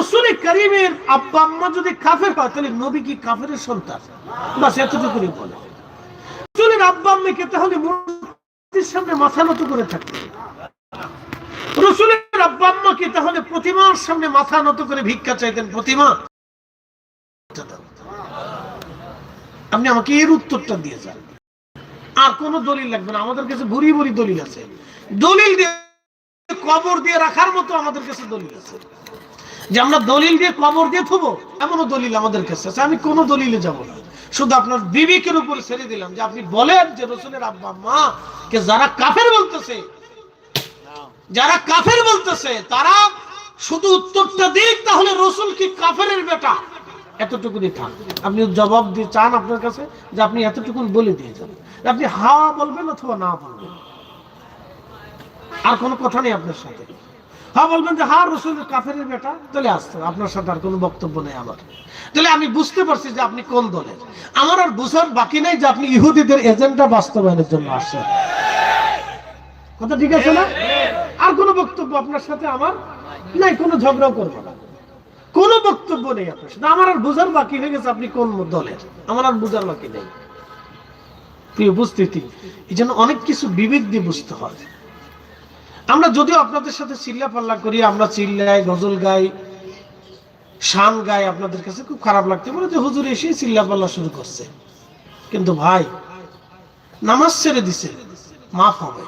রসুল করিমের আব্বা আম্মা যদি কাফের হয়, তাহলে নবী কি কাফের সন্তান? বাস এতটুকুনি বলে। রসুলের আব্বা আম্মাকে তাহলে মূর্তির সামনে মাথা নত করে থাকতে রসুলের আব্বা আম্মাকে তাহলে প্রতিমার সামনে মাথা নত করে ভিক্ষা চাইতেন প্রতিমা। আপনি আমাকে এর উত্তরটা দিয়ে যান। আর কোন দলিল লাগবে না, আমাদের কাছে ভুরি ভুরি দলিল আছে। দলিল দিয়ে কবর দিয়ে রাখার মতো আমাদের কাছে দলিল আছে। যে আমরা দলিল দিয়ে কবর দিয়ে থবো, এমনও দলিল আমাদের কাছে আছে। আমি কোনো দলিলে যাব না। শুধু আপনার বিবেকের উপরে ছেড়ে দিলাম যে আপনি বলেন যে রসুলের আব্বা, মা কে যারা কাফের বলতেছে, যারা কাফের বলতেছে, তারা শুধু উত্তরটা দিক, তাহলে রসুল কি কাফের বেটা? এতটুকুনি থাক। আপনি জবাব দিয়ে চান আপনার কাছে যে আপনি এতটুকুন বলে দিয়ে যান আপনি হা বলবেন অথবা না বলবেন। আর কোনো কথা নেই আপনার সাথে। হ্যাঁ বলবেন যে হ্যাঁ রসুলের কাফের বেটা। তাহলে আসতে। আপনার সাথে আর কোনো বক্তব্য নেই আমার। তাহলে আমি বুঝতে পারছি যে আপনি কোন দলের। আমার আর বুঝার বাকি নেই যে আপনি ইহুদিদের এজেন্ডা বাস্তবায়নের জন্য আসছেন। কথা ঠিক আছে না? আর কোনো বক্তব্য আপনার সাথে আমার নাই, কোনো ঝগড়াও করব না। কোনো বক্তব্য নেই আপনার সাথে। আমার আর বুঝার বাকি হয়ে গেছে আপনি কোন দলের। আমার আর বুঝার বাকি নেই। প্রিয় উপস্থিতি, এই জন্য অনেক কিছু বিবেক দিয়ে বুঝতে হয়। আমরা যদিও আপনাদের সাথে চিল্লা পাল্লা করি, আমরা চিল্লাই গজল গাই, শান গাই, আপনাদের কাছে খুব খারাপ লাগতে পারে যে হুজুর এসে চিল্লা পাল্লা শুরু করছে। কিন্তু ভাই, নামাজ ছেড়ে দিছে, মাফ হবে।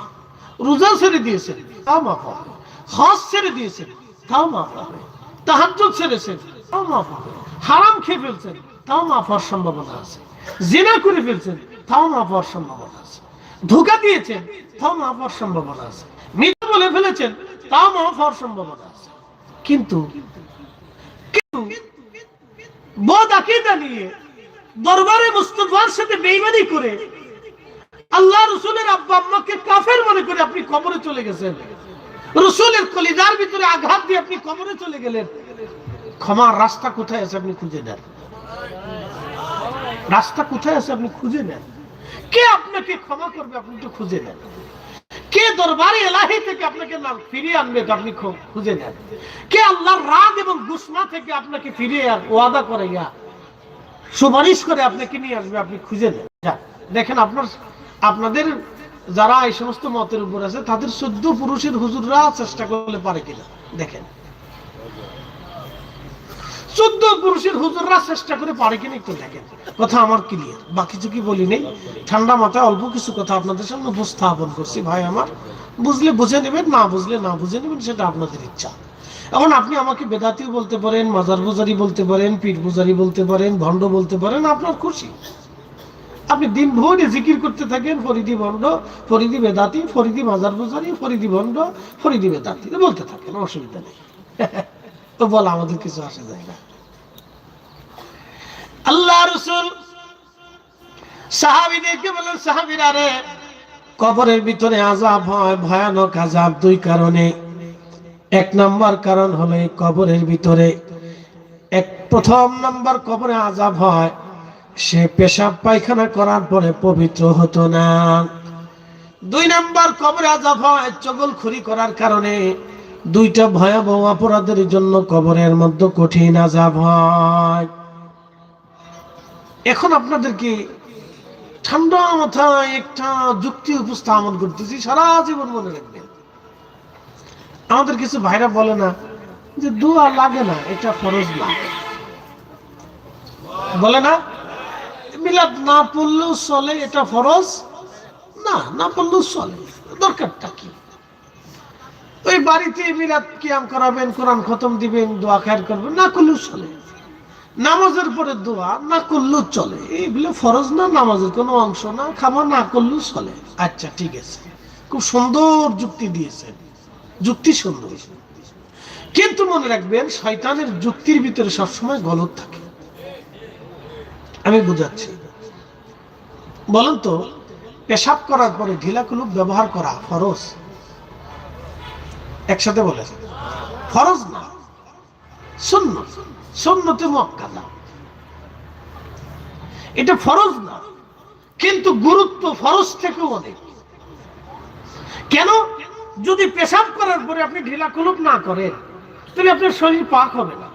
রোজা ছেড়ে দিয়েছেন, তাও মাফ হবে। হজ ছেড়ে দিয়েছেন, তাও মাফ হবে। তাহাজ্জুদ ছেড়েছেন, তাও মাফ হবে। হারাম খেয়ে ফেলছেন, তাও মাফ হওয়ার সম্ভাবনা আছে। জিনা করে ফেলছেন, তাও মাফ হওয়ার সম্ভাবনা আছে। ধোকা দিয়েছেন, তাও মাফ হওয়ার সম্ভাবনা আছে। মৃত্যু বলে ফেলেছেন তাও মাফ হওয়ার সম্ভাবনা আছে। কিন্তু দরবারে মুস্তফার সাথে বেইমানি করে আল্লাহ রসুলের আব্বা আম্মাকে কাফের মনে করে আপনি কবরে চলে গেছেন। রসুলের কলিজার ভিতরে আঘাত দিয়ে আপনি কবরে চলে গেলেন। ক্ষমার রাস্তা কোথায় আছে আপনি খুঁজে নেন। রাস্তা কোথায় আছে আপনি খুঁজে নেন। কে আপনাকে ক্ষমা করবে আপনি একটু খুঁজে নেন। কে দরবারে এলাহি থেকে আপনাকে ফিরিয়ে আনবে আপনি খুঁজে নেন। কে আল্লাহর রাগ এবং গুসমা থেকে আপনাকে ফিরিয়ে ওয়াদা করে ইয়া? সুপারিশ করে আপনাকে নিয়ে আসবে, আপনি খুঁজে নেন। দেখেন আপনার আপনাদের যারা এই সমস্ত মতের উপর আছে, তাদের চোদ্দ পুরুষের হুজুররা চেষ্টা করলে পারে কিনা। দেখেন। চোদ্দ পুরুষের হুজুররা চেষ্টা করে পারে কিনা একটু দেখেন। কথা আমার ক্লিয়ার বা কিছু কি বলি নেই। ঠান্ডা মাথায় অল্প কিছু কথা আপনাদের সামনে উপস্থাপন করছি, ভাই আমার। বুঝলে বুঝে নেবেন, না বুঝলে না বুঝে নেবেন, সেটা আপনাদের ইচ্ছা। এখন আপনি আমাকে বেদাতিও বলতে পারেন, মাজার বুজারি বলতে পারেন, পীর বুজারি বলতে পারেন, ভণ্ড বলতে পারেন, আপনার খুশি। আপনি দিন ভরে জিকির করতে থাকেন, ফরিদি ভণ্ড, ফরিদি বেদাতি, ফরিদি মাজার বুজারি ফরিদি ভণ্ড, ফরিদি বেদাতি, বলতে থাকেন, অসুবিধা নেই। তো বলা, আমাদের কিছু আসে যায় না। আল্লাহ রসুল সাহাবিদেরকে বলেন সাহাবিরা রে, কবরের ভিতরে আজাব হয়, ভয়ানক আজাব দুই কারণে। এক নম্বর কারণ হলো এই কবরের ভিতরে এক প্রথম নম্বর কবরে আজাব হয়, সে পেশাব পায়খানা করার পরে পবিত্র হতো না। দুই নম্বর কবরে আজাব হয়, চগলখুরি করার কারণে। দুইটা ভয়াবহ অপরাধের জন্য কবরের মধ্যে কঠিন আজাব হয়। এখন আপনাদেরকে ঠান্ডা মাথায় একটা যুক্তি উপস্থাপন করতেছি, সারা জীবন মনে রাখবেন। আমাদের কিছু ভাইরা বলে না যে দোয়া লাগে না, এটা ফরজ না। বলে না, মিলাদ না পড়লেও চলে, এটা ফরজ? না না পড়লেও চলে। দরকারটা কি? ওই বাড়িতে মিলাদ কিয়াম করাবেন, কোরআন খতম দিবেন, দোয়া খায়ের করবেন, না করলেও চলে। নামাজের পরে দোয়া, না করলেও চলে। এইগুলো ফরজ না, নামাজের কোনো অংশ না, খাবার না করলেও চলে। আচ্ছা ঠিক আছে। খুব সুন্দর যুক্তি দিয়েছেন। যুক্তি সুন্দর। কিন্তু মনে রাখবেন, শয়তানের যুক্তির ভিতরে সবসময় গলত থাকে। আমি বুঝাচ্ছি। বলেন তো, পেশাব করার পরে ঢিলা কুলুপ ব্যবহার করা ফরজ? একসাথে বলে ফরজ না। শূন্য শূন্যতে মক্কাদা এটা ফরজ না। কিন্তু গুরুত্ব ফরজ থেকেও অনেক। কেন? যদি পেশাব করার পরে আপনি ঢিলা কুলুপ না করেন, তাহলে আপনার শরীর পাক হবে না।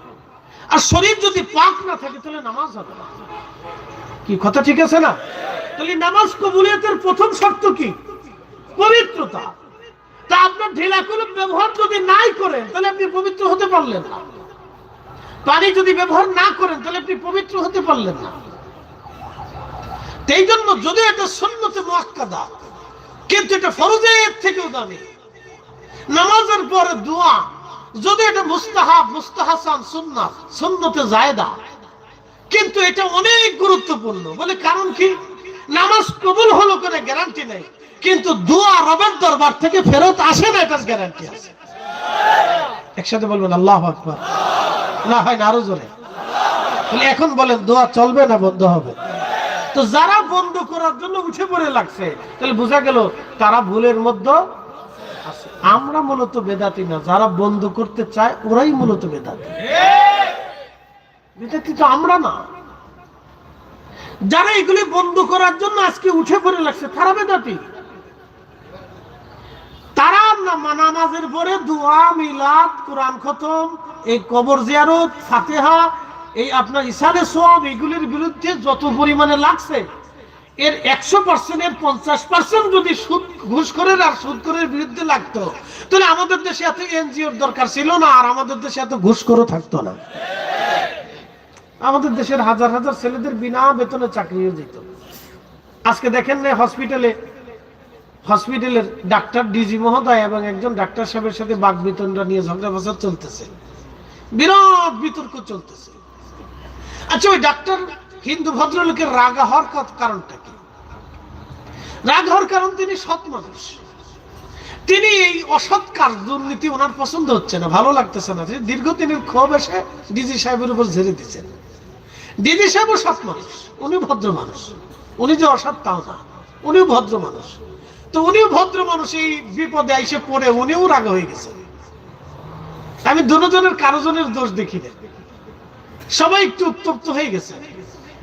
আর শরীর যদি পাক না থাকে, তাহলে নামাজ হবে না। কি কথা ঠিক আছে না? তাহলে নামাজ কবুলিয়তের প্রথম শর্ত কি? পবিত্রতা। তা আপনার ঢেলা করে ব্যবহার যদি নাই করেন, তাহলে আপনি পবিত্র হতে পারলেন না। পানি যদি ব্যবহার না করেন, তাহলে আপনি পবিত্র হতে পারলেন না। এই জন্য যদি এটা সন্ন্যতে মোয়াক্কাদা কিন্তু এটা ফরজের থেকেও দামি। নামাজের পরে দোয়া, যদি এটা মুস্তাহাব, মুস্তাহাসান, সুন্নাত, সুন্নতে জায়দা কিন্তু এটা অনেক গুরুত্বপূর্ণ। বলে কারণ কি? নামাজ কবুল হলো করে গ্যারান্টি নেই। কিন্তু দোয়া রবের দরবার থেকে ফেরত আসে না, এটার গ্যারান্টি আছে। একসাথে বলবেন, আল্লাহ আকবার। না হয় না, আরও জোরে। এখন বলেন, দোয়া চলবে না, বন্ধ হবে? তো যারা বন্ধ করার জন্য উঠে পড়ে লাগছে, তাহলে বোঝা গেল তারা ভুলের মধ্যে আমরা মূলত বেদাতি না, যারা বন্ধ করতে চায়, ওরাই মূলত বেদাতি। বেদাতি তো আমরা না। যারা এগুলি বন্ধ করার জন্য আজকে উঠে পড়ে লাগছে, তারা বেদাতি। তারা পরে খতম, এই কবর এই আপনার সোয়াব এগুলির বিরুদ্ধে যত পরিমাণে লাগছে, এর একশো পার্সেন্টের পঞ্চাশ পার্সেন্ট যদি সুদ ঘুষখোরের আর সুদখোরের বিরুদ্ধে লাগতো, তাহলে আমাদের দেশে এত এনজিওর দরকার ছিল না, আর আমাদের দেশে এত ঘুষখোরও থাকতো না। আমাদের দেশের হাজার হাজার ছেলেদের বিনা বেতনে চাকরি হয়ে যেত আজকে দেখেন না হসপিটালে হসপিটালের ডাক্তার ডিজি মহোদয় এবং একজন ডাক্তার সাহেবের সাথে বাক বেতনটা নিয়ে ঝগড়া ফসল চলতেছে। বিরাট বিতর্ক চলতেছে। আচ্ছা ওই ডাক্তার হিন্দু ভদ্রলোকের রাগা হওয়ার কারণটা কি? রাগ হওয়ার কারণ তিনি সৎ মানুষ। তিনি এই অসৎ কাজ দুর্নীতি ওনার পছন্দ হচ্ছে না, ভালো লাগতেছে না। দীর্ঘ তিনি ক্ষোভ এসে ডিজি সাহেবের উপর ঝেড়ে দিচ্ছেন ডিজি সাহেবও সৎ মানুষ, উনি ভদ্র মানুষ। উনি যে অসৎ তাও না। উনিও ভদ্র মানুষ। তো উনিও ভদ্র মানুষ, এই বিপদে আইসে পড়ে উনিও রাগ হয়ে গেছেন আমি দুজনের কারও জনের দোষ দেখি না সবাই একটু উত্তপ্ত হয়ে গেছে।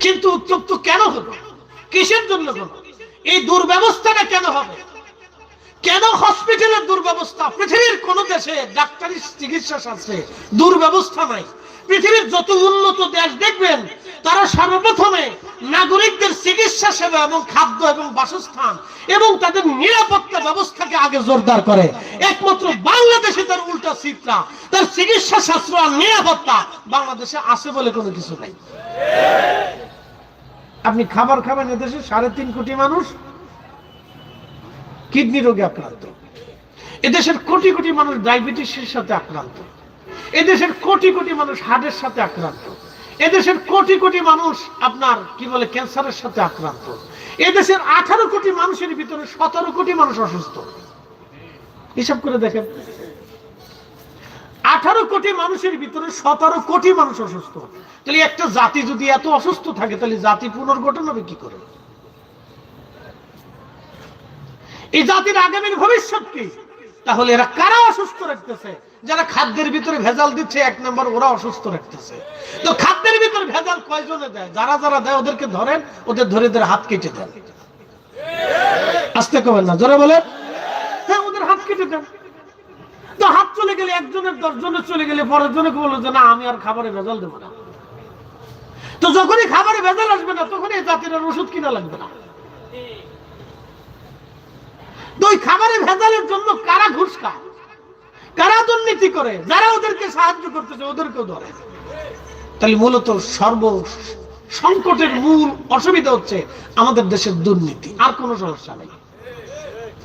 কিন্তু উত্তপ্ত কেন হলো? কিসের জন্য হলো? এই দুর্ব্যবস্থাটা কেন হবে? কেন হসপিটালের দুর্ব্যবস্থা? পৃথিবীর কোন দেশে ডাক্তারি চিকিৎসা শাস্ত্রে দুর্ব্যবস্থা নাই। পৃথিবীর যত উন্নত দেশ দেখবেন, তারা সর্বপ্রথমে নাগরিকদের চিকিৎসা সেবা এবং খাদ্য এবং বাসস্থান এবং তাদের নিরাপত্তা ব্যবস্থাকে আগে জোরদার করে। একমাত্র বাংলাদেশে তার উল্টা চিত্রা, তার চিকিৎসা শাস্ত্র আর নিরাপত্তা বাংলাদেশে আছে বলে কোনো কিছু নাই। আপনি খাবার খাবেন এদেশে, সাড়ে তিন কোটি মানুষ, কিডনি রোগে আক্রান্ত। এদেশের কোটি কোটি মানুষ ডায়াবেটিসের সাথে আক্রান্ত। এদেশের কোটি কোটি মানুষ হার্টের সাথে আক্রান্ত। এদেশের কোটি কোটি মানুষ আপনার, কি বলে, ক্যান্সারের সাথে আক্রান্ত। এদেশের আঠারো কোটি মানুষের ভিতরে সতেরো কোটি মানুষ অসুস্থ। হিসাব করে দেখেন। আঠারো কোটি মানুষের ভিতরে সতেরো কোটি মানুষ অসুস্থ। তাহলে একটা জাতি যদি এত অসুস্থ থাকে, তাহলে জাতি পুনর্গঠন হবে কি করে? এই জাতির আগামীর ভবিষ্যৎ কি? তাহলে এরা কারা অসুস্থ রাখতেছে? যারা খাদ্যের ভিতরে ভেজাল দিচ্ছে, এক নম্বর ওরা অসুস্থ রাখতেছে। তো খাদ্যের ভিতরে ভেজাল কয়জনে দেয়? যারা যারা দেয়, ওদেরকে ধরেন, ওদের ধরে ধরে হাত কেটে দেন। আসতে কবেন না, জোরে বলে হ্যাঁ ওদের হাত কেটে দেন। তো হাত চলে গেলে একজনের, দশজনের চলে গেলে পরের জনকে বলল যে, না, আমি আর খাবারে ভেজাল দেবো না। তো যখনই খাবারে ভেজাল আসবে না, তখনই জাতির আর ওষুধ কিনা লাগবে না। তো ওই খাবারে ভেজালের জন্য কারা ঘুষ খায়? কারা দুর্নীতি করে? যারা ওদেরকে সাহায্য করতেছে, ওদেরকেও ধরে। তাহলে মূলত সর্ব সংকটের মূল অসুবিধা হচ্ছে আমাদের দেশের দুর্নীতি। আর কোনো সমস্যা নেই।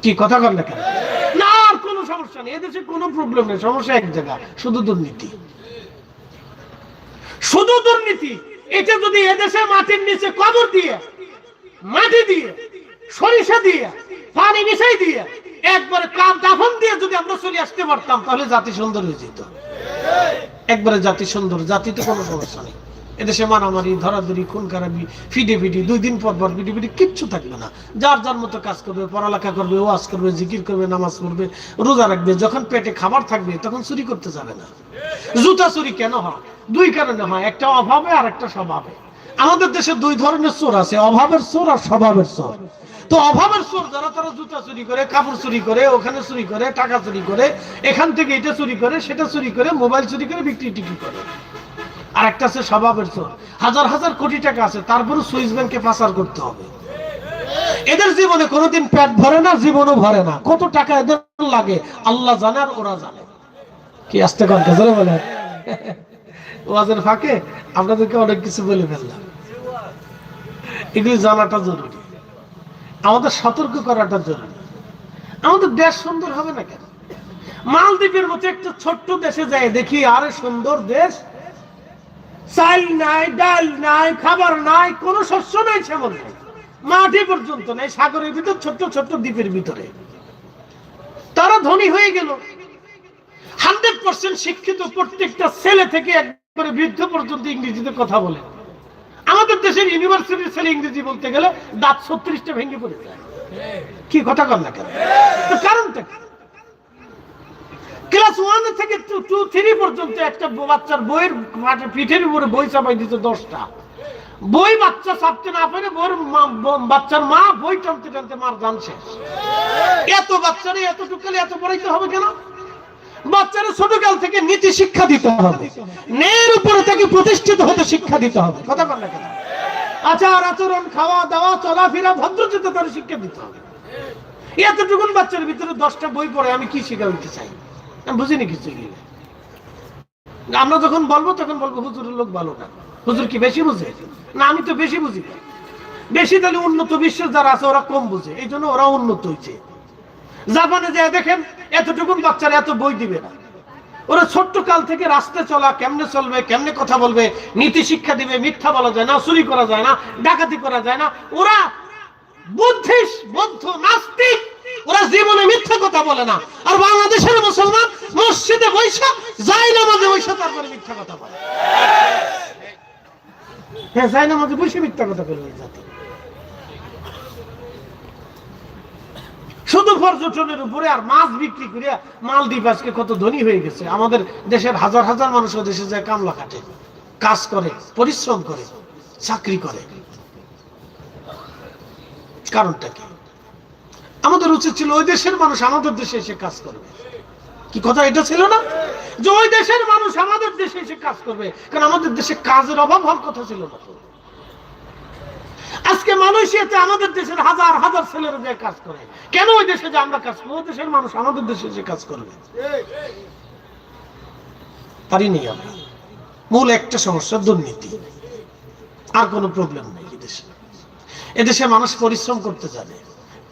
কি কথা কর কেন? না, আর কোনো সমস্যা নেই। এদেশে কোনো প্রবলেম নেই। সমস্যা এক জায়গা, শুধু দুর্নীতি। শুধু দুর্নীতি। এটা যদি এদেশে মাটির নিচে কবর দিয়ে, মাটি দিয়ে, সরিষা দিয়ে, পানি মিশাই দিয়ে একবারে কাপ দাফন দিয়ে যদি আমরা চলে আসতে পারতাম, তাহলে জাতি সুন্দর হয়ে যেত। একবারে জাতি সুন্দর, জাতিতে কোনো সমস্যা নেই। এদেশে মারামারি, ধরাধরি খুন খারাপি ফিডে ফিডি, দুই দিন পর পর ফিডে ফিডি কিচ্ছু থাকবে না। যার যার মতো কাজ করবে, পড়ালেখা করবে, ওয়াজ করবে, জিকির করবে, নামাজ পড়বে, রোজা রাখবে, যখন পেটে খাবার থাকবে, তখন চুরি করতে যাবে না। জুতা চুরি কেন হয়? দুই কারণে হয়, একটা অভাবে আর একটা স্বভাবে। আমাদের দেশে দুই ধরনের চোর আছে, অভাবের চোর আর স্বভাবের চোর। তো অভাবের চোর যারা তারা জুতা চুরি করে, কাপড় চুরি করে, ওখানে চুরি করে, টাকা চুরি করে, এখান থেকে এটা চুরি করে, সেটা চুরি করে, মোবাইল চুরি করে, বিক্রি টিক্রি করে। আর একটা আছে স্বভাবের চোর হাজার হাজার কোটি টাকা আছে তারপরে সুইস ব্যাংকে পাচার করতে হবে। এদের জীবনে কোনোদিন পেট ভরে না, জীবনও ভরে না। কত টাকা এদের লাগে, আল্লাহ জানে আর ওরা জানে। কি আসতে কনকে জোরে বলে ওয়াজের ফাঁকে আপনাদেরকে অনেক কিছু বলে ফেললাম। এগুলি জানাটা জরুরি। আমাদের সতর্ক করাটা জরুরি আমাদের দেশ সুন্দর হবে না কেন? মালদ্বীপের মতো একটা ছোট্ট দেশে যায় দেখি আরে সুন্দর দেশ। চাল নাই, ডাল নাই, খাবার নাই, কোনো শস্য নাই সেমন নাই। মাটি পর্যন্ত নাই, সাগরের ভিতর, ছোট্ট ছোট্ট দ্বীপের ভিতরে। তারা ধনী হয়ে গেল। হান্ড্রেড পার্সেন্ট শিক্ষিত প্রত্যেকটা ছেলে থেকে একবারে বৃদ্ধ পর্যন্ত ইংরেজিতে কথা বলে। আমাদের দেশের ইউনিভার্সিটির ছেলে ইংরেজি বলতে গেলে দাঁত ছত্রিশটা ভেঙে পড়ে যায়। কি কথা কর না কেন? কারণটা ক্লাস ওয়ান থেকে টু থ্রি পর্যন্ত একটা বাচ্চার বইয়ের মাঠে- পিঠের উপরে বই চাপাই দিত দশটা। বই বাচ্চা চাপতে না পারে বইয়ের বাচ্চার মা বই টানতে টানতে মার জান শেষ। এত বাচ্চারে এতটুকু এত পড়াইতে হবে কেন? বাচ্চারা ছোট কাল থেকে নীতি শিক্ষা দিতে হবে। ন্যায়ের উপরে তাকে প্রতিষ্ঠিত হতে শিক্ষা দিতে হবে। কথা বল না আচার, আচরণ খাওয়া দাওয়া চলাফেরা ভদ্রচিত শিক্ষা দিতে হবে। বাচ্চার ভিতরে দশটা বই পড়ে আমি কি শিখাইতে চাই? আমি বুঝিনি কিছু আমরা যখন বলব, তখন বলব, হুজুরের লোক ভালো না। হুজুর কি বেশি বুঝে? না, আমি তো বেশি বুঝি বেশি তাহলে উন্নত বিশ্বের যারা আছে, ওরা কম বুঝে। এই জন্য ওরা উন্নত হয়েছে জাপানে যায় দেখেন, এতটুকুন বাচ্চারা এত বই দিবে না। ওরা ছোট্ট কাল থেকে রাস্তায় চলা, কেমনে চলবে, কেমনে কথা বলবে, নীতি শিক্ষা দিবে, মিথ্যা বলা যায় না, চুরি করা যায় না, ডাকাতি করা যায় না। ওরা বুদ্ধিস, বৌদ্ধ, নাস্তিক। ওরা জীবনে মিথ্যা কথা বলে না। আর বাংলাদেশের মুসলমান মসজিদে বৈশা যাই নামাজে বৈশা তারপরে মিথ্যা কথা বলে। হ্যাঁ যাই নামাজে বসে মিথ্যা কথা বলে ওই জাতি। পর্যটনের উপরে আর মাছ বিক্রি করে মালদ্বীপ আজকে কত ধনী হয়ে গেছে। আমাদের দেশের হাজার হাজার মানুষ দেশে যায় কামলা কাজ করে, পরিশ্রম করে, চাকরি করে। কারণটা কি? আমাদের উচিত ছিল ওই দেশের মানুষ আমাদের দেশে এসে কাজ করবে। কি কথা এটা ছিল না? যে ওই দেশের মানুষ আমাদের দেশে এসে কাজ করবে, কারণ আমাদের দেশে কাজের অভাব হওয়ার কথা ছিল না। আজকে মালয়েশিয়াতে আমাদের দেশের হাজার হাজার ছেলেরা যে কাজ করে, কেন ওই দেশে যে আমরা কাজ করব ওই দেশের মানুষ আমাদের দেশে যে কাজ করবে পারিনি আমরা। মূল একটা সমস্যা, দুর্নীতি। আর কোনো প্রবলেম নেই এদেশে এদেশে মানুষ পরিশ্রম করতে জানে,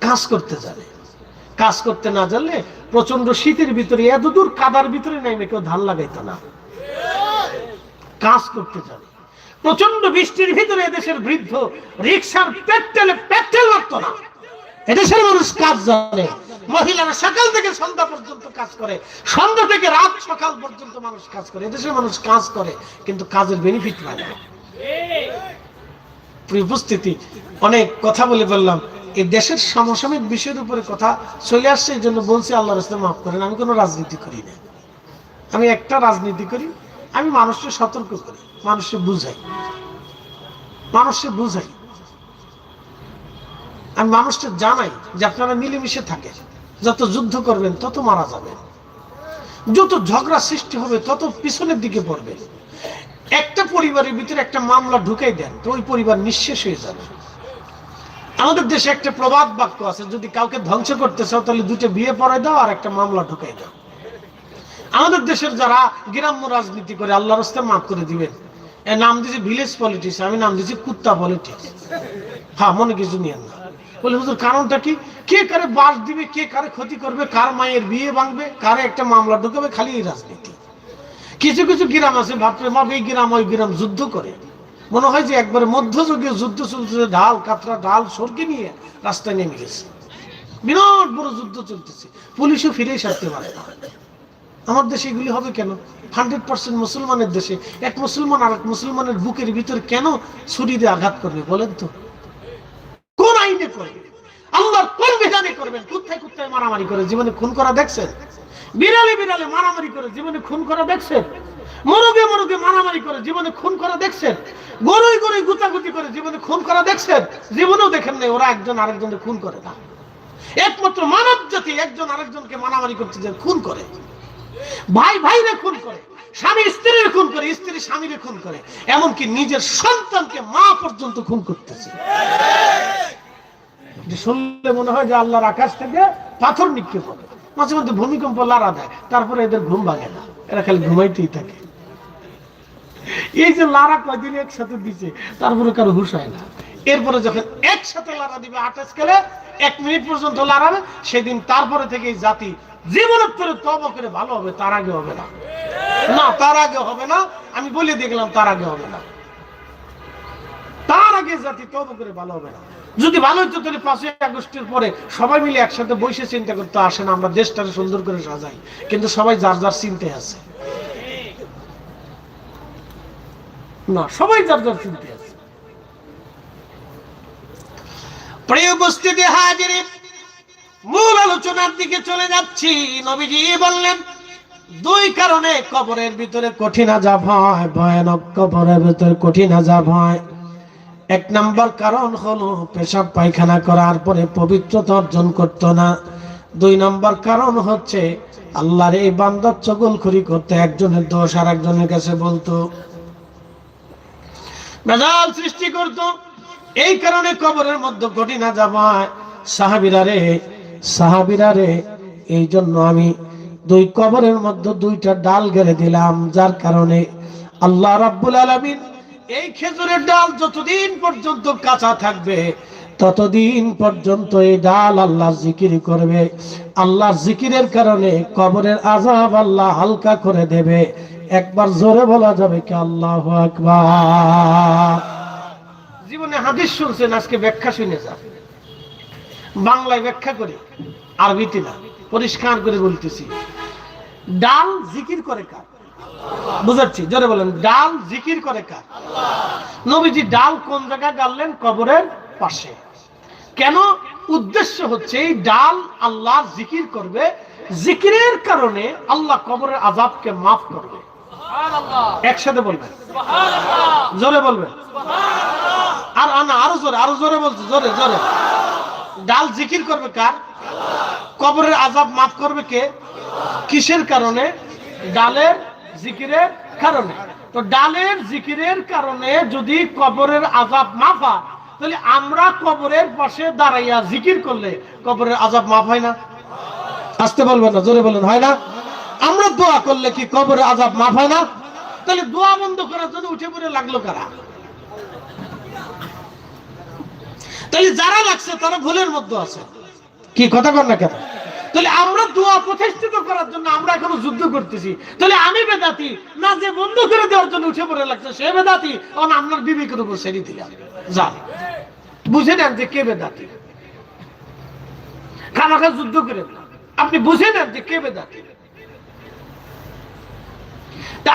কাজ করতে জানে। কাজ করতে না জানলে প্রচণ্ড শীতের ভিতরে এত দূর কাদার ভিতরে নেমে কেউ ধান লাগাইতো না। কাজ করতে জানে। প্রচণ্ড বৃষ্টির ভিতরে এদেশের বৃদ্ধ রিক্সার পেট্রোলে পেট্রোল লাগতো না। এদেশের মানুষ কাজ জানে। মহিলারা সকাল থেকে সন্ধ্যা পর্যন্ত কাজ করে। সন্ধ্যা থেকে রাত সকাল পর্যন্ত মানুষ কাজ করে। এদেশের মানুষ কাজ করে, কিন্তু কাজের বেনিফিট পায় না। উপস্থিতি, অনেক কথা বলে বললাম। এই দেশের সমসাময়িক বিষয়ের উপরে কথা চলে আসছে, এই জন্য বলছি আল্লাহ রাস্তায় মাফ করেন, আমি কোনো রাজনীতি করি না। আমি একটা রাজনীতি করি আমি মানুষকে সতর্ক করি, মানুষকে বুঝাই। মানুষকে বুঝাই। আমি মানুষকে জানাই যে আপনারা মিলেমিশে থাকেন। যত যুদ্ধ করবেন, তত মারা যাবেন। যত ঝগড়া সৃষ্টি হবে, তত পিছনের দিকে পড়বে একটা পরিবারের ভিতরে একটা মামলা ঢুকাই দেন, তো ওই পরিবার নিঃশেষ হয়ে যাবে। আমাদের দেশে একটা প্রবাদ বাক্য আছে, যদি কাউকে ধ্বংস করতে চাও, তাহলে দুটো বিয়ে পড়াই দাও আর একটা মামলা ঢুকাই দাও। আমাদের দেশের যারা গ্রাম্য রাজনীতি করে আল্লাহ রাস্তায় মাফ করে দিবেন। এর নাম দিয়েছে ভিলেজ পলিটিক্স, আমি নাম দিয়েছি কুত্তা পলিটিক্স। হ্যাঁ মনে কিছু নিয়েন না। বলে, হুজুর, কারণটা কি? কে কারে বাস দিবে, কে কারে ক্ষতি করবে, কার মায়ের বিয়ে ভাঙবে, কারে একটা মামলা ঢুকাবে, খালি এই রাজনীতি। কিছু কিছু গ্রাম আছে, ভাবতে মাপ এই গ্রাম, ওই গ্রাম যুদ্ধ করে। মনে হয় যে একবারে মধ্যযুগীয় যুদ্ধ চলতেছে, ঢাল, কাতরা ঢাল সরকে নিয়ে রাস্তায় নেমে গেছে। বিরাট বড় যুদ্ধ চলতেছে। পুলিশও ফিরে সারতে পারে না। আমার দেশে এগুলি হবে কেন? হান্ড্রেড পার্সেন্ট মুসলমানের দেশে। এক মুসলমান আর এক মুসলমানের বুকের ভিতর কেন ছুরি দিয়ে আঘাত করবে বলেন তো? কোন আইনে করবে? আল্লাহর কোন বিধানে করবেন? কোথায় কোথায় মারামারি করে? জীবনে খুন করা দেখছেন? বিড়ালে বিড়ালে মারামারি করে জীবনে খুন করা দেখছেন? মরগে মরগে মারামারি করে জীবনে খুন করা দেখছেন? গরুই গরুই গুতাগুতি করে জীবনে খুন করা দেখছেন? জীবনেও দেখেন নাই, ওরা একজন আরেকজনকে খুন করে না। একমাত্র মানব জাতি একজন আরেকজনকে মারামারি করতে যায়, খুন করে। ভাই ভাইরে খুন করে, স্বামী স্ত্রীর খুন করে, স্ত্রী স্বামীর খুন করে, এমনকি নিজের সন্তানকে মা পর্যন্ত খুন করতেছে। শুনলে মনে হয় যে আল্লাহর আকাশ থেকে পাথর নিক্ষেপ হবে। মাঝে মধ্যে ভূমিকম্প লাড়া দেয়, তারপরে এদের ঘুম ভাঙে না। এরা খালি ঘুমাইতেই থাকে। এই যে লারা কয়দিন একসাথে দিছে তারপরে কারও হুশ হয় না। এরপরে যখন একসাথে লারা দিবে, আঠাশ গেলে এক মিনিট পর্যন্ত লাড়াবে সেদিন তারপরে থেকে এই জাতি জীবনের পরে তব করে ভালো হবে, তার আগে হবে না। না, তার আগে হবে না, আমি বলে দেখলাম তার আগে হবে না। তার আগে জাতি তব করে ভালো হবে না। যদি ভালো হতো তাহলে পাঁচই আগস্টের পরে সবাই মিলে একসাথে বসে চিন্তা করতে আসে না আমরা দেশটাকে সুন্দর করে সাজাই। কিন্তু সবাই যার যার চিন্তায় আছে। না, সবাই যার যার চিন্তায় আছে। প্রিয় উপস্থিতি হাজিরে মূল আলোচনার দিকে চলে যাচ্ছি। নবীজি বললেন, দুই কারণে কবরের ভিতরে কঠিন আজাব হয়, ভয়ানক কবরের ভিতরে কঠিন আজাব হয়। এক নাম্বার কারণ হলো পেশাব পায়খানা করার পরে পবিত্রতা অর্জন করত না। দুই নাম্বার কারণ হচ্ছে আল্লাহর এই বান্দার চগলখড়ি করতে একজনের দোষ আর একজনের কাছে বলতো। মেজাল সৃষ্টি করত। এই কারণে কবরের মধ্যে কঠিন আজাব হয়। সাহাবিরা রে সাহাবিরা রে এই জন্য আমি দুই কবরের মধ্যে দুইটা ডাল গেড়ে দিলাম, যার কারণে আল্লাহ রাব্বুল আলামিন এই খেজুরের ডাল যতদিন পর্যন্ত কাঁচা থাকবে, ততদিন পর্যন্ত এই ডাল আল্লাহ জিকির করবে। আল্লাহ জিকিরের কারণে কবরের আজাব আল্লাহ হালকা করে দেবে। একবার জোরে বলা যাবে কি আল্লাহ আকবার। জীবনে হাদিস শুনছেন, আজকে ব্যাখ্যা শুনে যান। বাংলায় ব্যাখ্যা করি, আরবিতে না, পরিষ্কার করে বলতেছি। ডাল জিকির করে কার? বুঝাচ্ছি, জোরে বলেন, ডাল জিকির করে কার? নবীজি ডাল কোন জায়গায় গাড়লেন কবরের পাশে। কেন? উদ্দেশ্য হচ্ছে এই ডাল আল্লাহ জিকির করবে, জিকিরের কারণে আল্লাহ কবরের আজাবকে মাফ করবে। একসাথে বলবেন? জোরে বলবেন? আর আনা, আরও জোরে আরও জোরে বলছে, জোরে জোরে। ডাল জিকির করবে কার? কবরের আজাব মাফ করবে কে? কিসের কারণে? ডালের জিকিরের কারণে। তো ডালের জিকিরের কারণে যদি কবরের আজাব মাফ তাহলে আমরা কবরের পাশে দাঁড়াইয়া জিকির করলে কবরের আজাব মাফ হয় না? আসতে বলবেন না, জোরে বলেন, হয় না? আমরা দোয়া করলে কি কবরের আজাব মাফ হয় না? তাহলে দোয়া বন্ধ করার জন্য উঠে পড়ে লাগল কারা? তাহলে যারা লাগছে, তারা ভুলের মধ্যে আছে। কি কথা কর না কেন? তাহলে আমরা দোয়া প্রতিষ্ঠিত করার জন্য আমরা এখনও যুদ্ধ করতেছি। তাহলে আমি বেদাতি, না যে বন্ধ করে দেওয়ার জন্য উঠে পড়ে লাগছে, সে বেদাতি অন আপনার বিবেকের উপর সেরি দিলাম। যান বুঝে নেন যে কে বেদাতি। খামাখা যুদ্ধ করে আপনি বুঝে নেন যে কে বেদাতি।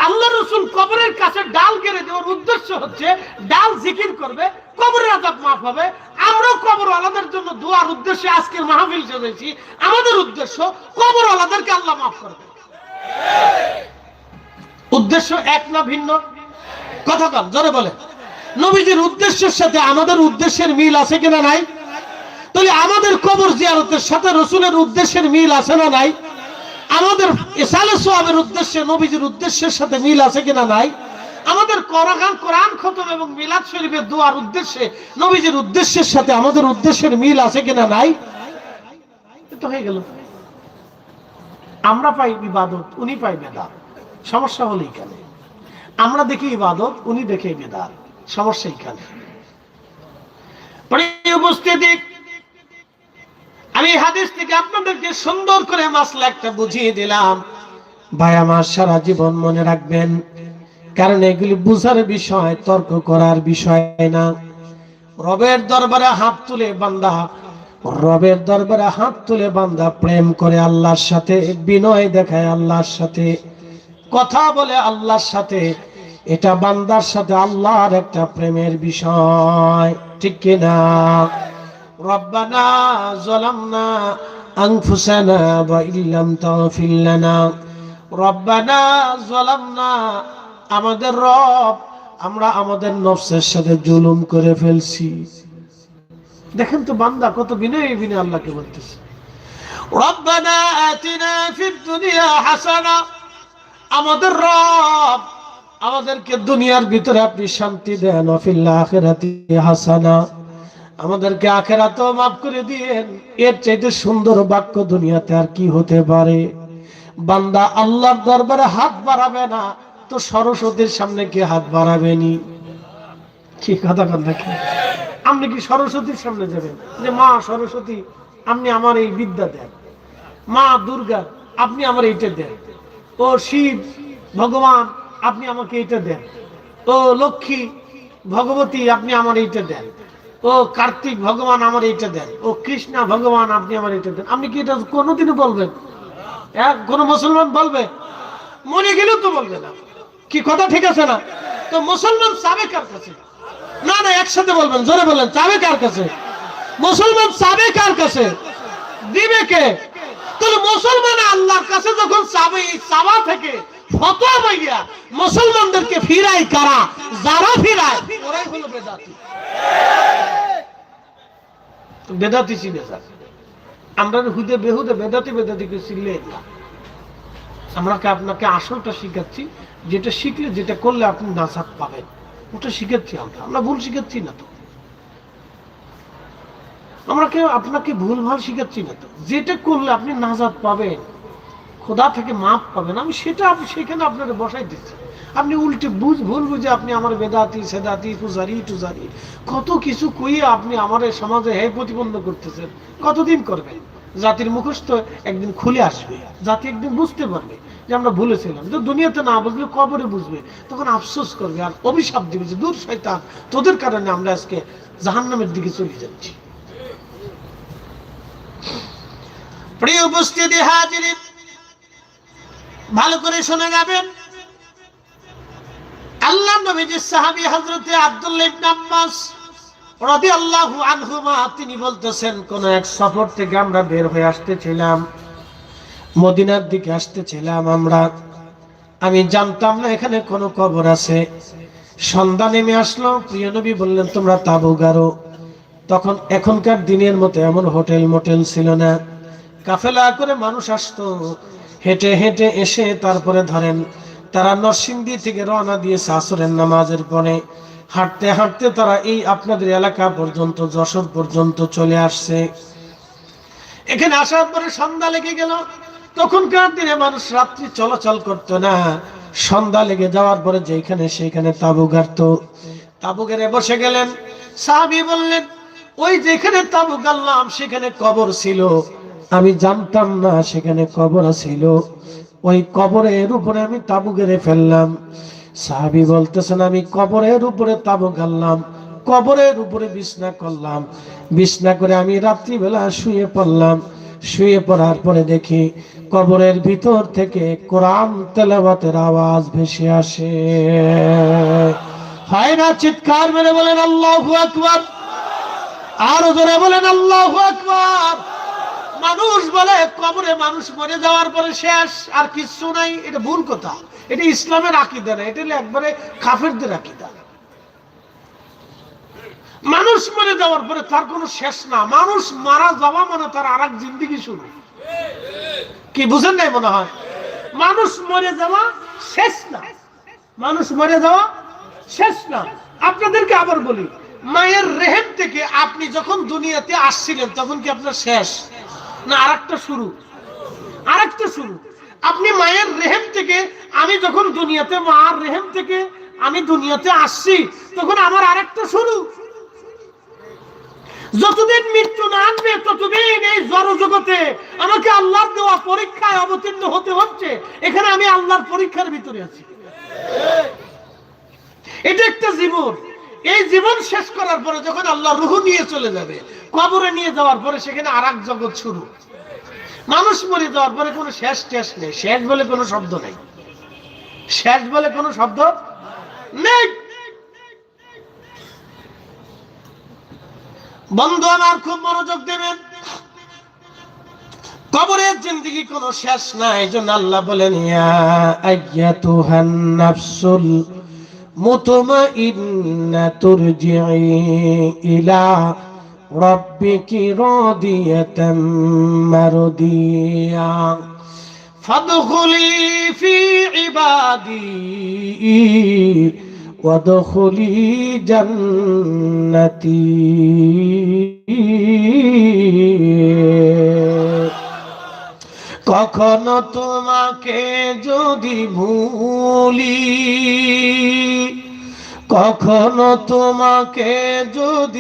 আল্লাহ রসুল কবরের কাছে ডাল গেড়ে দেওয়ার উদ্দেশ্য হচ্ছে, ডাল জিকির করবে, কবরের আজাব মাফ হবে। আমরাও কবর আলাদের জন্য দোয়ার উদ্দেশ্যে আজকের মাহফিল সেজেছি। আমাদের উদ্দেশ্য কবর আলাদেরকে আল্লাহ মাফ করবে। উদ্দেশ্য এক না ভিন্ন? কথা কন জোরে বলে। নবীজির উদ্দেশ্যের সাথে আমাদের উদ্দেশ্যের মিল আছে কিনা নাই? তাহলে আমাদের কবর জিয়ারতের সাথে রসুলের উদ্দেশ্যের মিল আছে না নাই? আমাদের ইসালে সোয়াবের উদ্দেশ্যে, নবীজির উদ্দেশ্যের সাথে মিল আছে কিনা নাই? আমাদের কোরআন কোরআন খতম এবং মিলাদ শরীফের দোয়ার উদ্দেশ্যে, নবীজির উদ্দেশ্যের সাথে আমাদের উদ্দেশ্যের মিল আছে কিনা নাই? তো হয়ে গেল। আমরা পাই ইবাদত, উনি পাই বেদাত। সমস্যা হলো এখানে। আমরা দেখি ইবাদত, উনি দেখে বেদাত। সমস্যা এখানে। উপস্থিতি আমি হাদিস থেকে আপনাদেরকে সুন্দর করে মাসলা একটা বুঝিয়ে দিলাম। ভাই, আমার সারা জীবন মনে রাখবেন, কারণ এগুলি বুঝার বিষয়, তর্ক করার বিষয় না। রবের দরবারে হাত তুলে বান্দা, রবের দরবারে হাত তুলে বান্দা প্রেম করে আল্লাহর সাথে, বিনয় দেখায় আল্লাহর সাথে, কথা বলে আল্লাহর সাথে, এটা বান্দার সাথে আল্লাহর একটা প্রেমের বিষয়, ঠিক কিনা? ربنا ظلمنا أنفسنا وإن لم تغفر لنا ربنا ظلمنا আমাদের রব আমরা আমাদের নফসের সাথে জুলুম করে ফেলছি দেখেন তো বান্দা কত বিনয় বিনয় আল্লাহকে বলতেছে ربنا آتنا في الدنيا حسنة আমাদের রব আমাদেরকে দুনিয়ার ভিতরে আপনি শান্তি দেন অফিল্লা আখেরাতি হাসানা আমাদেরকে আখেরাতেও মাফ করে দিয়েন। এর চাইতে সুন্দর বাক্য দুনিয়াতে আর কি হতে পারে? বান্দা আল্লাহর দরবারে হাত বাড়াবে না, তো সরস্বতীর সামনে কি হাত বাড়াবেনি? কি কথা কথা আপনি কি সরস্বতীর সামনে যাবেন? যে, মা সরস্বতী, আপনি আমার এই বিদ্যা দেন। মা দুর্গা, আপনি আমার এইটা দেন। ও শিব, ভগবান, আপনি আমাকে এইটা দেন। ও লক্ষ্মী, ভগবতী, আপনি আমার এইটা দেন। ও কার্তিক, ভগবান আমার এইটা দেন। ও কৃষ্ণা, ভগবান আপনি আমার এইটা দেন। আপনি কি এটা কোনোদিনও বলবেন? এক কোন মুসলমান বলবে? মনে গেলেও তো বলবে না। কি কথা ঠিক আছে না? তো মুসলমান চাবে কার কাছে? না না, একসাথে বলবেন, জোরে বলেন চাবে কার কাছে? মুসলমান চাবে কার কাছে? দিবে কে? তাহলে মুসলমান আল্লাহর কাছে যখন চাবে, এই চাওয়া থেকে ফতোয়া পাইয়া মুসলমানদেরকে ফিরাই কারা? যারা ফিরায়? ওরাই হলো বেদাতি বেদাতি চিনে স্যার। আমরা হুদে বেহুদে, বেদাতি বেদাতিকে চিনলে না। আমরা আপনাকে আসলটা শিখাচ্ছি, যেটা শিখলে যেটা করলে আপনি নাজাত পাবেন, ওটা শিখাচ্ছি আমরা। আমরা ভুল শিখাচ্ছি না তো। আমরা কেউ আপনাকে ভুল ভালো শিখাচ্ছি না তো। যেটা করলে আপনি নাজাত পাবেন, খোদা থেকে মাপ পাবেন, আমি সেটা সেখানে আপনাকে বসাই দিচ্ছি। আপনি উল্টে বুঝ ভুল বুঝে আপনি আমার বেদাতি, সেদাতি, পূজারি, টুজারি। কত কিছু কইয়ে আপনি আমার সমাজে হে প্রতিবন্ধ করতেছেন। কতদিন করবেন? জাতির মুখস্থ একদিন খুলে আসবে। জাতি একদিন বুঝতে পারবে যে আমরা ভুলেছিলাম তো দুনিয়াতে না বুঝলে কবরে বুঝবে। তখন আফসোস করবে আর অভিশাপ দিবে যে, দূর শয়তান, তোদের কারণে আমরা আজকে জাহান্নামের দিকে চলে যাচ্ছি। প্রিয় উপস্থিতি হাজির ভালো করে শুনে যাবেন। আল্লাহ নবীজি সাহাবী হযরতে আব্দুল্লাহ ইবনে আব্বাস রাদিয়াল্লাহু আনহুমা, তিনি বলতেছেন, কোন এক সফর থেকে আমরা বের হয়ে আসতেছিলাম, মদিনার দিকে আসতেছিলাম আমরা। আমি জানতাম না এখানে কোনো কবর আছে। সন্ধ্যা নেমে আসলো, প্রিয় নবী বললেন, তোমরা তাবু গারো তখন এখনকার দিনের মতো এমন হোটেল মোটেল ছিল না। কাফেলা করে মানুষ আসতো, হেঁটে হেঁটে এসে তারপরে ধরেন তারা নরসিংদী থেকে রওনা দিয়েছে আসরের নামাজের পরে। হাঁটতে হাঁটতে তারা এই আপনাদের এলাকা পর্যন্ত, যশোর পর্যন্ত চলে আসছে। এখানে আসার পরে সন্ধ্যা লেগে গেল। তখনকার দিনে মানুষ রাত্রি চলাচল করতো না। সন্ধ্যা লেগে যাওয়ার পরে যেখানে সেইখানে তাবু গাড়ত। তাবু গেড়ে বসে গেলেন। সাহাবি বললেন, ওই যেখানে তাবু গাড়লাম, সেখানে কবর ছিল। আমি জানতাম না সেখানে কবর ছিল। ওই কবরের উপরে আমি তাবু গেড়ে ফেললাম। সাহাবি বলতেছেন, আমি কবরের উপরে তাবু গাড়লাম, কবরের উপরে বিছনা করলাম। বিছনা করে আমি রাত্রিবেলা শুয়ে পড়লাম। শুয়ে পড়ার পরে দেখি কবরের ভিতর থেকে কোরআন তেলাওয়াতের আওয়াজ ভেসে আসে। হয় না চিৎকার মেরে বলেন আল্লাহু আকবার? আরও জোরে বলেন আল্লাহু আকবার। মানুষ বলে, কবরে মানুষ মরে যাওয়ার পরে শেষ আর কিছু নাই, এটা ভুল কথা। এটা ইসলামের আকিদা না, এটা একবারে কাফেরদের আকিদা। মানুষ মরে যাওয়ার পরে তার কোনো শেষ না। মানুষ মারা যাওয়া মানে তার আর এক জিন্দিগি শুরু। কি বুঝেন নাই মনে হয়? মানুষ মরে যাওয়া শেষ না। মানুষ মরে যাওয়া শেষ না। আপনাদেরকে আবার বলি, মায়ের রেহেম থেকে আপনি যখন দুনিয়াতে আসছিলেন, তখন কি আপনার শেষ? না, আরেকটা শুরু। আরেকটা শুরু। আপনি মায়ের রেহেম থেকে, আমি যখন দুনিয়াতে, মার রেহেম থেকে আমি দুনিয়াতে আসছি, তখন আমার আরেকটা শুরু। যতদিন মৃত্যু না আনবে ততদিন এই জগতে আমাকে আল্লাহর দেওয়া পরীক্ষায় অবতীর্ণ হতে হচ্ছে। এখানে আমি আল্লাহর পরীক্ষার ভিতরে আছি। এটা একটা জীবন। এই জীবন শেষ করার পরে যখন আল্লাহ রুহু নিয়ে চলে যাবে, কবরে নিয়ে যাওয়ার পরে সেখানে আর জগৎ শুরু। মানুষ মরে যাওয়ার পরে কোনো শেষ টেস নেই। শেষ বলে কোনো শব্দ নেই। শেষ বলে কোনো শব্দ নেই। বন্ধু আমার, খুব মনোযোগ দেবেন। কবরের জিন্দগি কোনো শেষ নাই জন্য আল্লাহ বলেন, ইয়া আইয়াতুহান নাফসুল مطمئنة ترجعي إلى ربك راضية مرضية. فادخلي في عبادي وادخلي جنتي. কখনো তোমাকে যদি ভুলি কখনো তোমাকে যদি